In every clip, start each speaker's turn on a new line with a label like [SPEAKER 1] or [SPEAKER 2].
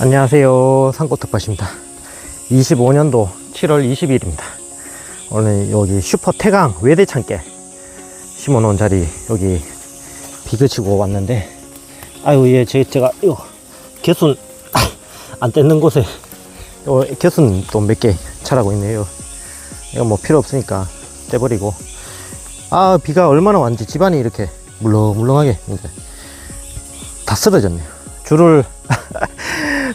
[SPEAKER 1] 안녕하세요. 산꽃특밭입니다. 25년도 7월 20일입니다. 오늘 여기 슈퍼 태강 외대창께 심어놓은 자리 여기 비그치고 왔는데 아유 예 제, 제가 요 개순 안 떼는 곳에 요 개순 또 몇개 자라고 있네요. 이거 뭐 필요 없으니까 떼버리고 아 비가 얼마나 왔는지 집안이 이렇게 물렁물렁하게 이제 다 쓰러졌네요. 줄을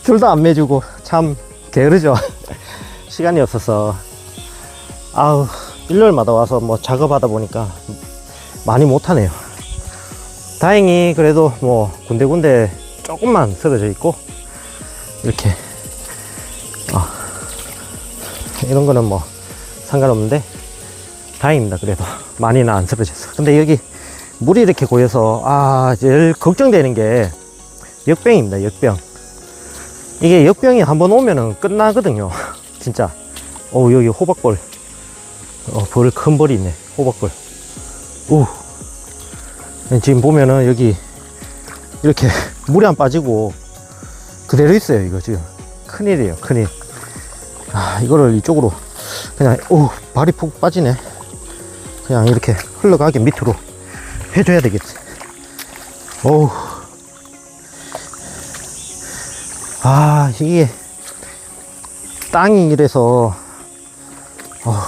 [SPEAKER 1] 줄도 안 매주고 참 게으르죠. 시간이 없어서 아우 일요일마다 와서 뭐 작업하다 보니까 많이 못하네요. 다행히 그래도 뭐 군데군데 조금만 쓰러져 있고 이렇게 아, 이런 거는 뭐 상관없는데 다행입니다. 그래도 많이는 안 쓰러졌어. 근데 여기 물이 이렇게 고여서 아 제일 걱정되는 게 역병입니다. 역병. 이게 역병이 한번 오면은 끝나거든요. 진짜. 어 여기 호박벌. 어, 벌 큰 벌이 있네. 호박벌. 오. 지금 보면은 여기 이렇게 물이 안 빠지고 그대로 있어요. 이거 지금. 큰일이에요. 큰일. 아, 이거를 이쪽으로 그냥, 오, 발이 푹 빠지네. 그냥 이렇게 흘러가게 밑으로 해줘야 되겠지. 어우. 아, 이게 땅이 이래서 어,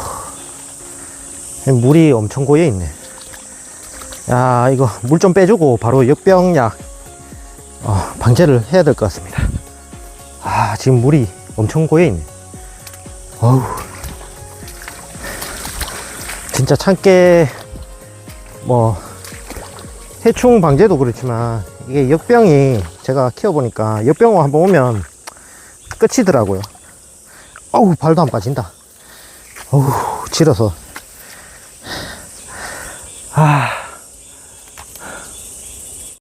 [SPEAKER 1] 물이 엄청 고여 있네. 야, 이거 물 좀 빼주고 바로 역병약 어, 방제를 해야 될 것 같습니다. 아, 지금 물이 엄청 고여 있네. 어우. 진짜 참깨 뭐 해충 방제도 그렇지만 이게 역병이 제가 키워보니까 역병 한번 오면 끝이더라고요. 어우 발도 안 빠진다. 어우 질어서 아